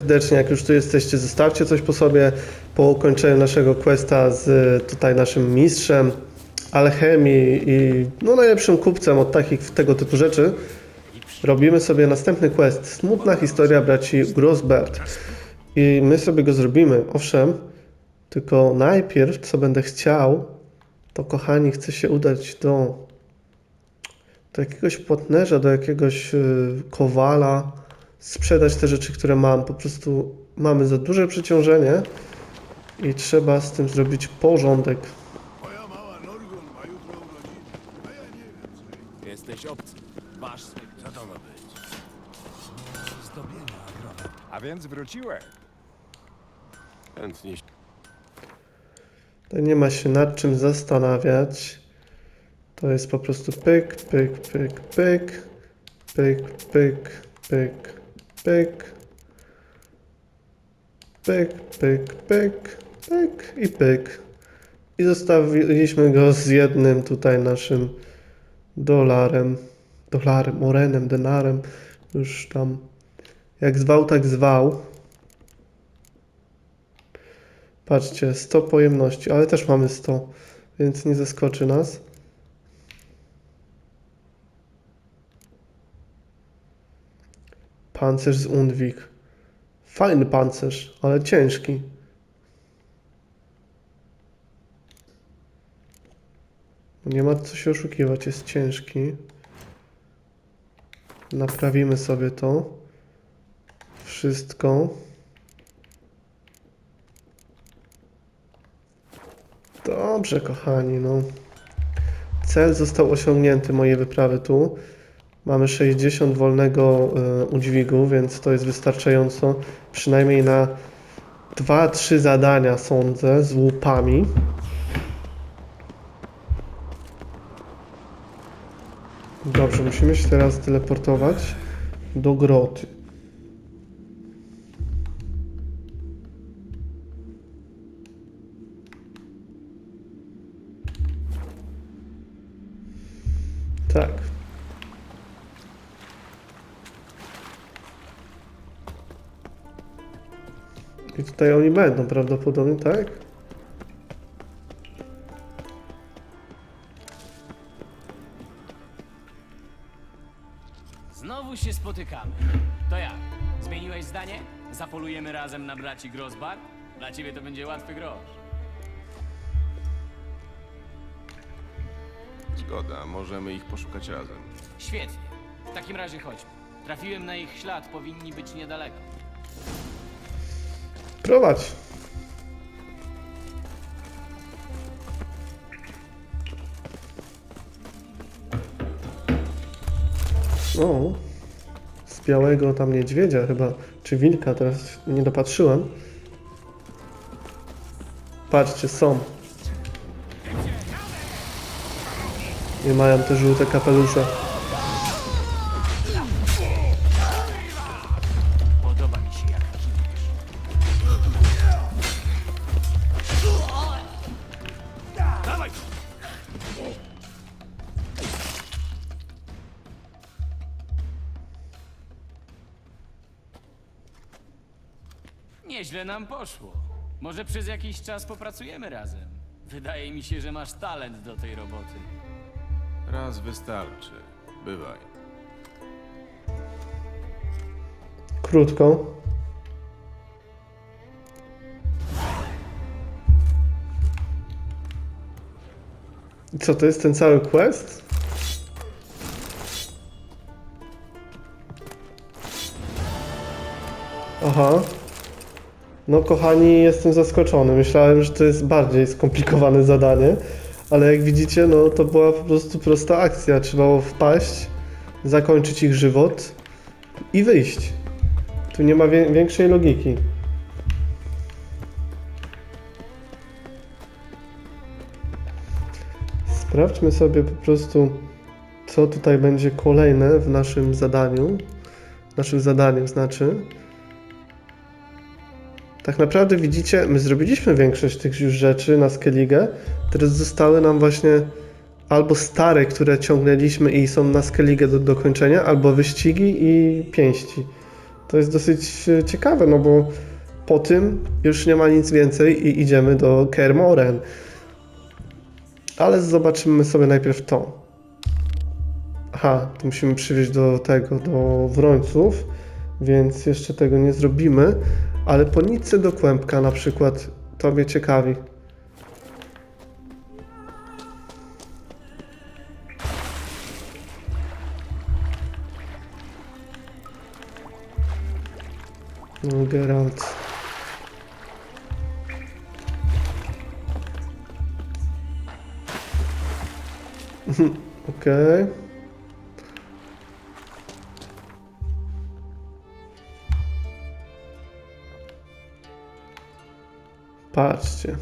serdecznie, jak już tu jesteście, zostawcie coś po sobie po ukończeniu naszego questa z y, tutaj naszym mistrzem alchemii i no najlepszym kupcem od takich tego typu rzeczy. Robimy sobie następny quest. Smutna historia braci Grosbert. I my sobie go zrobimy, owszem, tylko najpierw, co będę chciał, to kochani, chcę się udać do, do jakiegoś płatnerza, do jakiegoś y, kowala, sprzedać te rzeczy, które mam. Po prostu mamy za duże przeciążenie i trzeba z tym zrobić porządek. Moja mała ma jutro urodziny, a ja nie wiem co jej. Jesteś obcy. Masz swój... Co to ma być? Zdobienia agrowe. A więc wróciłeś. Chętnie nie ma się nad czym zastanawiać. To jest po prostu pyk, pyk, pyk, pyk, pyk, pyk, pyk, pyk, pyk, pyk, pyk, pyk i pyk. I zostawiliśmy go z jednym tutaj naszym dolarem, dolarem, orenem, denarem, już tam jak zwał, tak zwał. Patrzcie, 100 pojemności, ale też mamy 100, więc nie zaskoczy nas. Pancerz z Undwik. Fajny pancerz, ale ciężki. Nie ma co się oszukiwać, jest ciężki. Naprawimy sobie to. Wszystko. Dobrze, kochani, no. Cel został osiągnięty mojej wyprawy tu. Mamy 60 wolnego e, udźwigu, więc to jest wystarczająco. Przynajmniej na 2-3 zadania sądzę z łupami. Dobrze, musimy się teraz teleportować do groty. Tak. I tutaj oni będą prawdopodobnie, tak? Znowu się spotykamy. To jak? Zmieniłeś zdanie? Zapolujemy razem na braci Grosbar? Dla ciebie to będzie łatwy grosz. Zgoda, możemy ich poszukać razem. Świetnie. W takim razie chodźmy. Trafiłem na ich ślad, powinni być niedaleko. Prowadź. O, z białego tam niedźwiedzia chyba, czy wilka, teraz nie dopatrzyłem. Patrzcie, są. I mają te żółte kapelusze. Przez jakiś czas popracujemy razem. Wydaje mi się, że masz talent do tej roboty. Raz wystarczy. Bywaj. Krótko. I co, to jest ten cały quest? Aha. No kochani, jestem zaskoczony. Myślałem, że to jest bardziej skomplikowane zadanie, ale jak widzicie, no to była po prostu prosta akcja. Trzeba było wpaść, zakończyć ich żywot i wyjść. Tu nie ma wie większej logiki. Sprawdźmy sobie po prostu, co tutaj będzie kolejne w naszym zadaniu. Naszym zadaniem znaczy. Tak naprawdę widzicie, my zrobiliśmy większość tych już rzeczy na Skellige. Teraz zostały nam właśnie albo stare, które ciągnęliśmy i są na Skellige do dokończenia, albo wyścigi i pięści. To jest dosyć e, ciekawe, no bo po tym już nie ma nic więcej i idziemy do Kermoren. Ale zobaczymy sobie najpierw to. Aha, to musimy przywieźć do tego, do wrońców, więc jeszcze tego nie zrobimy. Ale po nitce do kłębka na przykład, to mnie ciekawi. No, Geralt. Okej. Patrzcie. Patrzcie,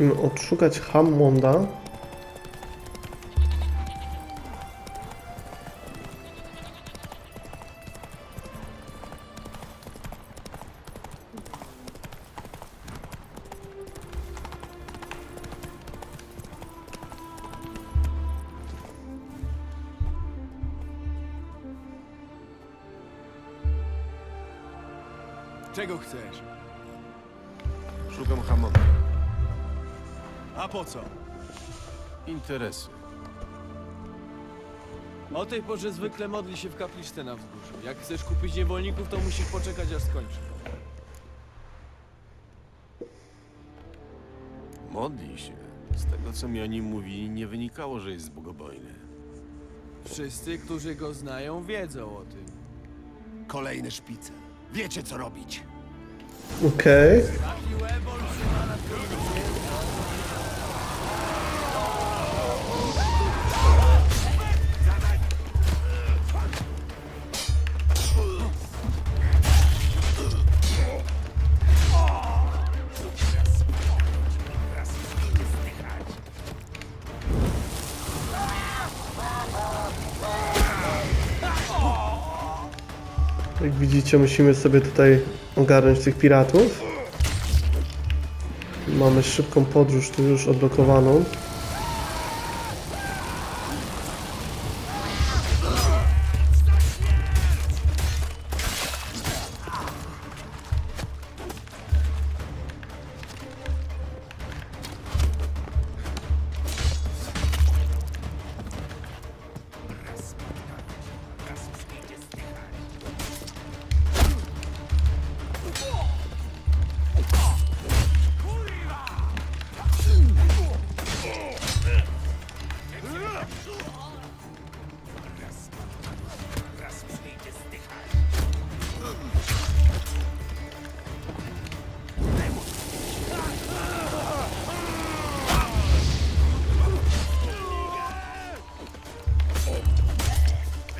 Musimy odszukać Hammonda. A po co? Interesy. O tej porze zwykle modli się w kapliczce na wzgórzu. Jak chcesz kupić niewolników, to musisz poczekać aż skończy. Modli się. Z tego, co mi o nim mówili, nie wynikało, że jest bogobojny. Wszyscy, którzy go znają, wiedzą o tym. Kolejne szpice. Wiecie co robić. Okej. Jak widzicie, musimy sobie tutaj ogarnąć tych piratów. Mamy szybką podróż tu już odblokowaną.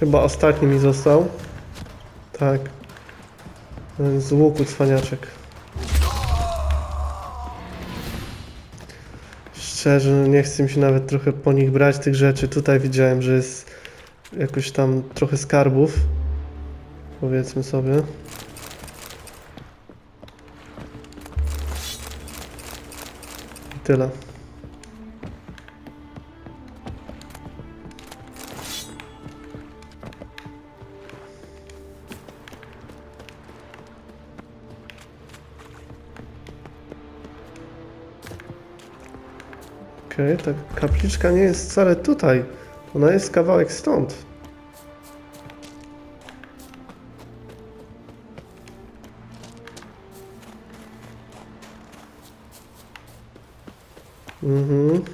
Chyba ostatni mi został. Tak. Z łuku cwaniaczek. Szczerze, no nie chcę mi się nawet trochę po nich brać tych rzeczy. Tutaj widziałem, że jest jakoś tam trochę skarbów. Powiedzmy sobie. I tyle. Okej, ta kapliczka nie jest wcale tutaj. Ona jest kawałek stąd. Mhm.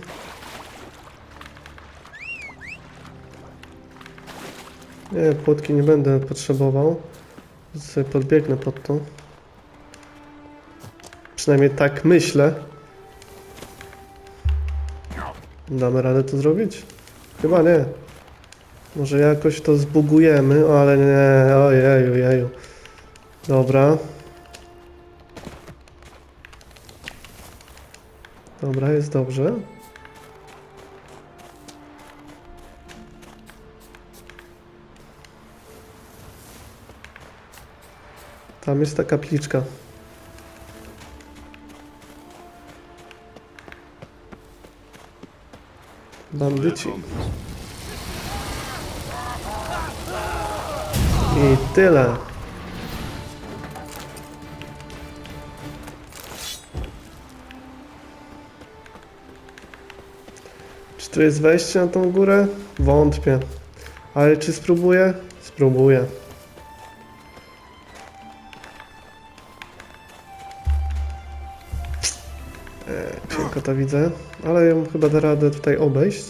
Nie, płotki nie będę potrzebował. Sobie podbiegnę pod to. Przynajmniej tak myślę. Damy radę to zrobić? Chyba nie. Może jakoś to zbugujemy, ale nie, ojeju, jeju. Dobra. Dobra, jest dobrze. Tam jest ta kapliczka. Bandyci. I tyle. Czy tu jest wejście na tą górę? Wątpię. Ale czy spróbuję? Spróbuję. Cienko to widzę, ale ją chyba da radę tutaj obejść.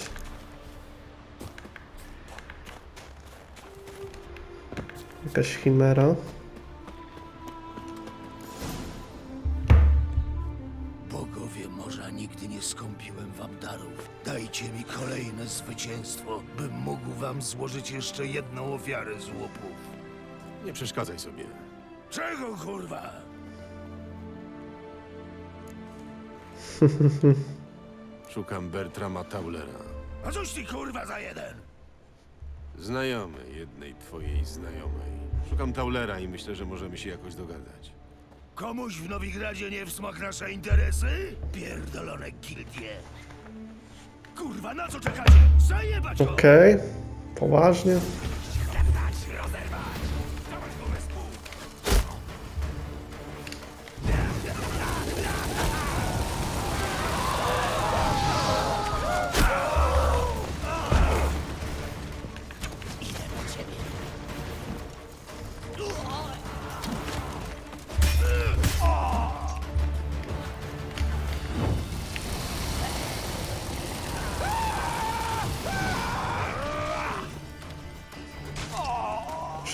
Jakaś chimera. Bogowie morza nigdy nie skąpiłem wam darów. Dajcie mi kolejne zwycięstwo, bym mógł wam złożyć jeszcze jedną ofiarę z łupów. Nie przeszkadzaj sobie. Czego kurwa? Szukam Bertrama Taulera. A cóż ty kurwa za jeden? Znajomy jednej twojej znajomej. Szukam Taulera i myślę, że możemy się jakoś dogadać. Komuś w Nowigradzie nie w smak nasze interesy? Pierdolone gildie. Kurwa, na co czekacie? Zajebać go! Okej. Poważnie.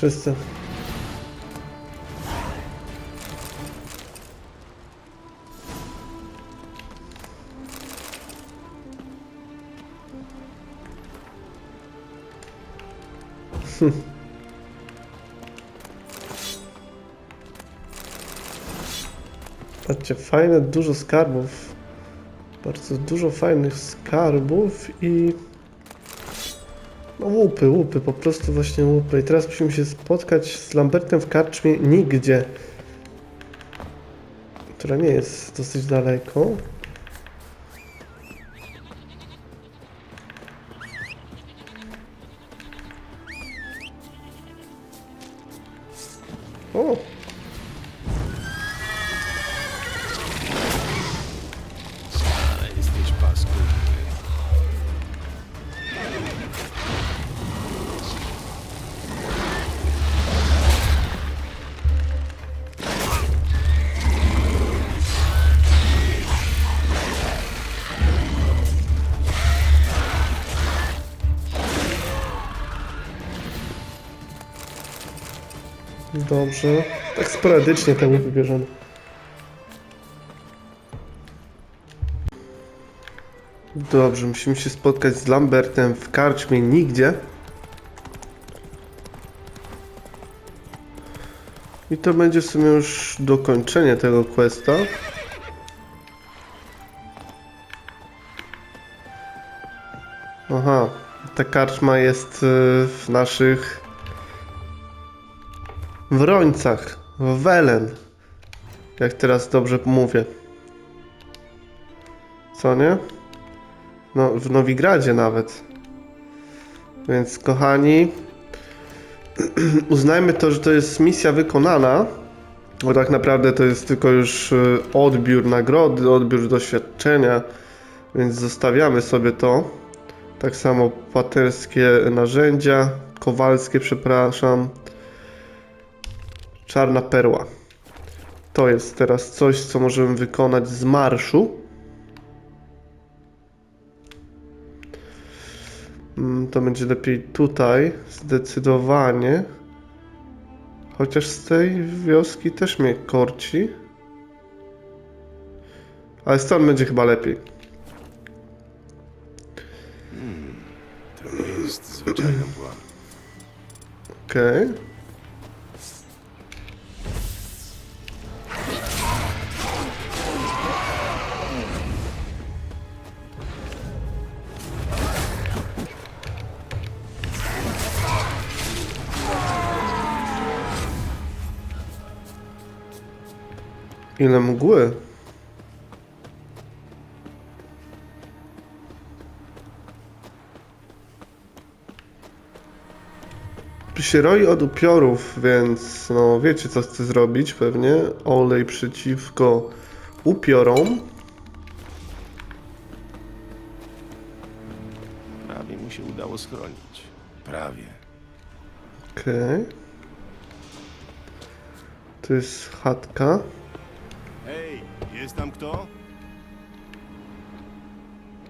Wszyscy. Patrzcie, fajne, dużo skarbów. Bardzo dużo fajnych skarbów i... No łupy, łupy, po prostu właśnie łupy. I teraz musimy się spotkać z Lambertem w karczmie nigdzie. Która nie jest dosyć daleko. Dobrze. Tak sporadycznie te łupy bierzemy. Dobrze, musimy się spotkać z Lambertem w karczmie nigdzie. I to będzie w sumie już dokończenie tego questa. Aha, ta karczma jest y, w naszych w Rońcach, w Welen. Jak teraz dobrze mówię. Co nie? No, w Nowigradzie nawet. Więc kochani, uznajmy to, że to jest misja wykonana, bo tak naprawdę to jest tylko już y, odbiór nagrody, odbiór doświadczenia, więc zostawiamy sobie to. Tak samo paterskie narzędzia, kowalskie, przepraszam. Czarna perła. To jest teraz coś, co możemy wykonać z marszu. Mm, To będzie lepiej tutaj, zdecydowanie. Chociaż z tej wioski też mnie korci. Ale stąd będzie chyba lepiej. To nie jest zwyczajna. Okej. Ile mgły? Się roi od upiorów, więc no wiecie co chcę zrobić pewnie. Olej przeciwko upiorom. Prawie mu się udało schronić. Prawie. Okej. To jest chatka. Hej, jest tam kto?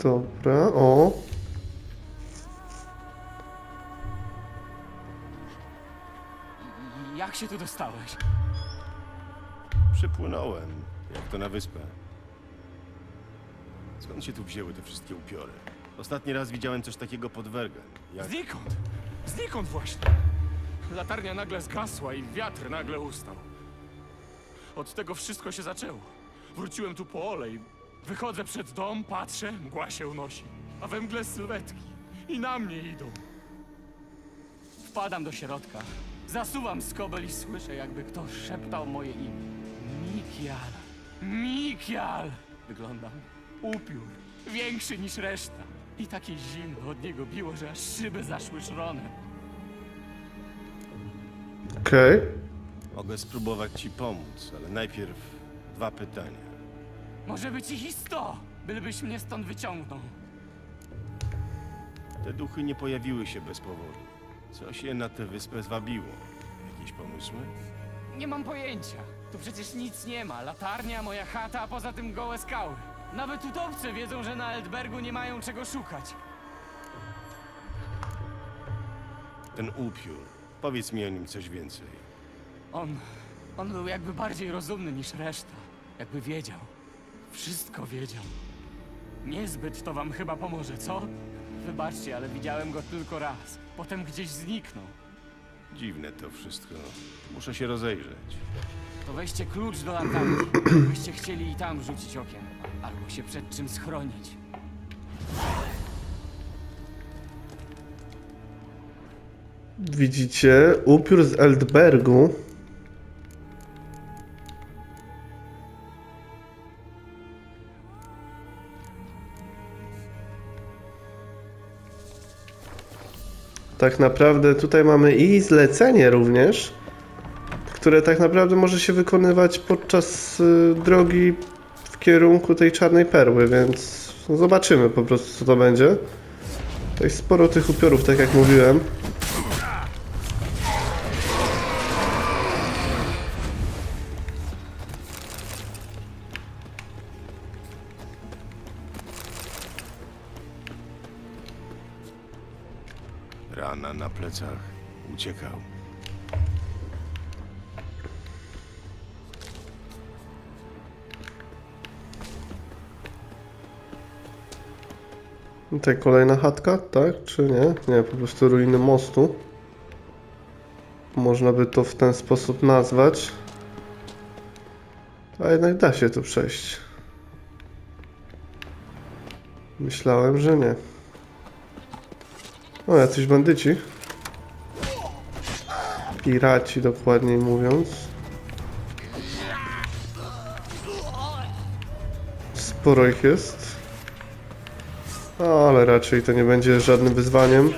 Dobra, o. Jak się tu dostałeś? Przypłynąłem. Jak to na wyspę. Skąd się tu wzięły te wszystkie upiory? Ostatni raz widziałem coś takiego pod Wergen. Jak... Znikąd! Znikąd właśnie! Latarnia nagle zgasła i wiatr nagle ustał. Od tego wszystko się zaczęło. Wróciłem tu po olej. Wychodzę przed dom, patrzę, mgła się unosi. A we mgle sylwetki. I na mnie idą. Wpadam do środka, zasuwam skobel i słyszę, jakby ktoś szeptał moje imię. Mikial. Mikial! Wyglądam. Upiór. Większy niż reszta. I takie zimno od niego biło, że aż szyby zaszły szronem. Okej. Mogę spróbować ci pomóc, ale najpierw dwa pytania. Może być ich i sto, bylebyś mnie stąd wyciągnął. Te duchy nie pojawiły się bez powodu. Coś je na tę wyspę zwabiło. Jakieś pomysły? Nie mam pojęcia. Tu przecież nic nie ma. Latarnia, moja chata, a poza tym gołe skały. Nawet utopcy wiedzą, że na Eldbergu nie mają czego szukać. Ten upiór. Powiedz mi o nim coś więcej. On. On był jakby bardziej rozumny niż reszta. Jakby wiedział. Wszystko wiedział. Niezbyt to wam chyba pomoże, co? Wybaczcie, ale widziałem go tylko raz. Potem gdzieś zniknął. Dziwne to wszystko. Muszę się rozejrzeć. To weźcie klucz do latarni. Byście chcieli i tam rzucić okiem. Albo się przed czym schronić. Widzicie, upiór z Eldbergu. Tak naprawdę tutaj mamy i zlecenie również, które tak naprawdę może się wykonywać podczas y, drogi w kierunku tej czarnej perły, więc zobaczymy po prostu co to będzie. Jest sporo tych upiorów, tak jak mówiłem. Tutaj kolejna chatka, tak? Czy nie? Nie, po prostu ruiny mostu. Można by to w ten sposób nazwać. A jednak da się tu przejść. Myślałem, że nie. O, jacyś bandyci. Piraci, dokładniej mówiąc. Sporo ich jest. No, ale raczej to nie będzie żadnym wyzwaniem.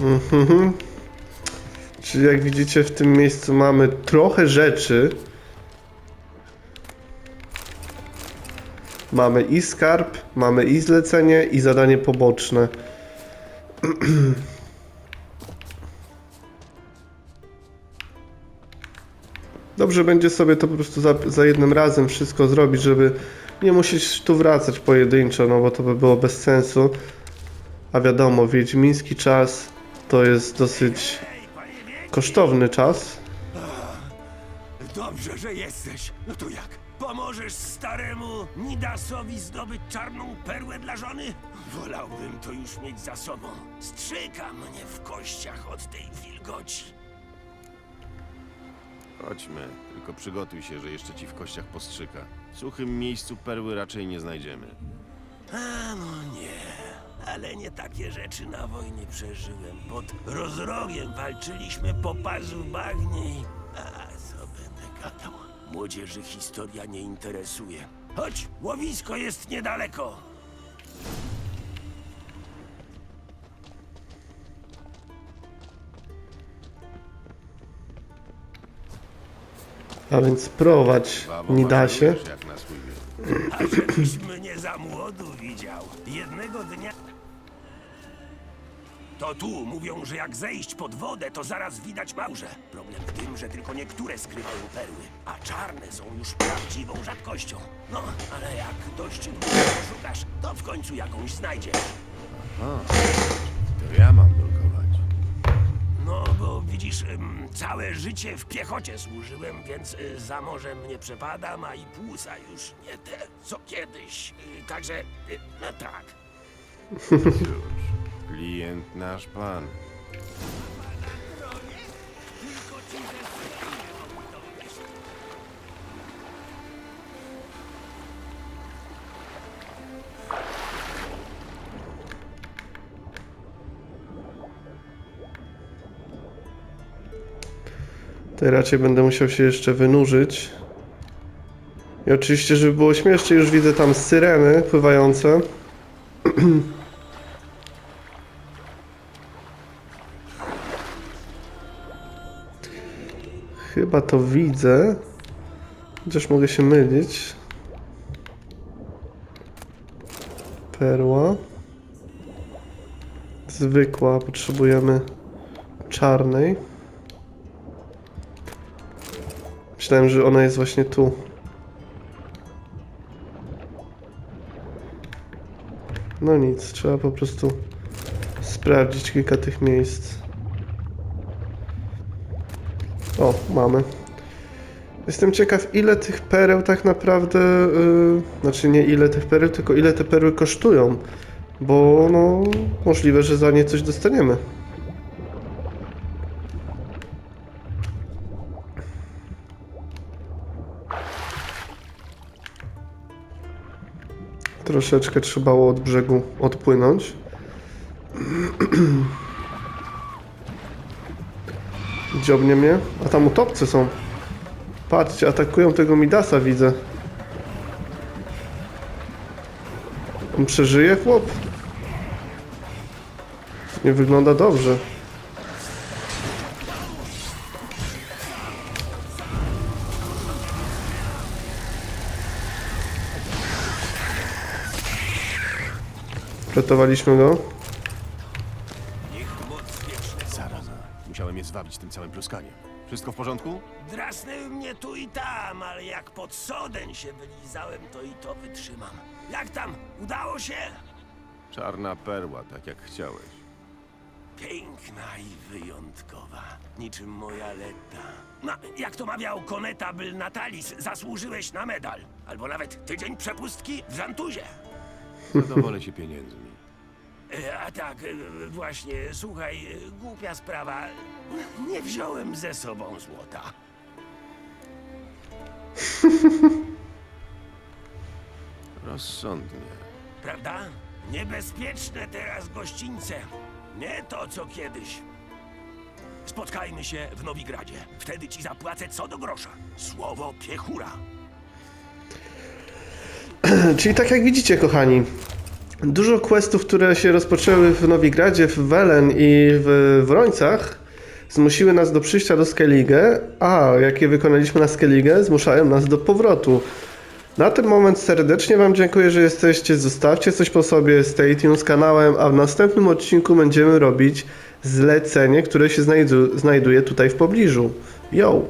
Mhm. Czyli jak widzicie w tym miejscu mamy trochę rzeczy. mamy i skarb, mamy i zlecenie, i zadanie poboczne. Dobrze będzie sobie to po prostu za, za jednym razem wszystko zrobić, żeby nie musieć tu wracać pojedynczo, no bo to by było bez sensu. A wiadomo, wiedźmiński czas to jest dosyć kosztowny czas. Dobrze, że jesteś. No to jak? Pomożesz staremu Nidasowi zdobyć czarną perłę dla żony? Wolałbym to już mieć za sobą. Strzyka mnie w kościach od tej wilgoci. Chodźmy, tylko przygotuj się, że jeszcze ci w kościach postrzyka. W suchym miejscu perły raczej nie znajdziemy. A no nie, ale nie takie rzeczy na wojnie przeżyłem. Pod rozrogiem walczyliśmy po pazu w bagnie i... A co będę gadał? Młodzieży historia nie interesuje. Chodź, łowisko jest niedaleko. A więc prowadź, na swój wiek. A żebyś mnie za młodu widział. Jednego dnia... To tu mówią, że jak zejść pod wodę, to zaraz widać małże. Problem w tym, że tylko niektóre skrywają perły, a czarne są już prawdziwą rzadkością. No, ale jak dość długo poszukasz, to w końcu jakąś znajdziesz. To ja mam nurkować. No, bo widzisz, całe życie w piechocie służyłem, więc y, za morzem nie przepadam, a i płusa już nie te, co kiedyś. Y, Także, y, no tak. Cóż, klient nasz pan. To raczej będę musiał się jeszcze wynurzyć. I oczywiście, żeby było śmiesznie, już widzę tam syreny pływające. Chyba to widzę. Chociaż mogę się mylić. Perła. Zwykła, potrzebujemy czarnej. Myślałem, że ona jest właśnie tu. No nic, trzeba po prostu sprawdzić kilka tych miejsc. O, mamy. Jestem ciekaw, ile tych pereł tak naprawdę. Yy, znaczy, nie ile tych pereł, tylko ile te perły kosztują. Bo, no, możliwe, że za nie coś dostaniemy. Troszeczkę trzeba było od brzegu odpłynąć. Dziobnie mnie. A tam utopcy są. Patrzcie, atakują tego Midasa, widzę. On przeżyje, chłop? Nie wygląda dobrze. Ratowaliśmy go. Tym całym pluskaniem. Wszystko w porządku? Drasnęły mnie tu i tam, ale jak pod soden się wylizałem, to i to wytrzymam. Jak tam? Udało się? Czarna perła, tak jak chciałeś. Piękna i wyjątkowa, niczym moja Letta. No, jak to mawiał Konetabyl Natalis, zasłużyłeś na medal. Albo nawet tydzień przepustki w Zantuzie. Zadowolę się pieniędzmi. E, A tak, e, właśnie, słuchaj, e, głupia sprawa. Nie wziąłem ze sobą złota. Rozsądnie. Prawda? Niebezpieczne teraz gościńce. Nie to, co kiedyś. Spotkajmy się w Nowigradzie. Wtedy ci zapłacę co do grosza. Słowo piechura. Czyli tak jak widzicie, kochani, dużo questów, które się rozpoczęły w Nowigradzie, w Welen i w Wrońcach, zmusiły nas do przyjścia do Skellige, a jakie wykonaliśmy na Skellige, zmuszają nas do powrotu. Na ten moment serdecznie Wam dziękuję, że jesteście. Zostawcie coś po sobie, stay tuned z kanałem, a w następnym odcinku będziemy robić zlecenie, które się znajdu- znajduje tutaj w pobliżu. Yo!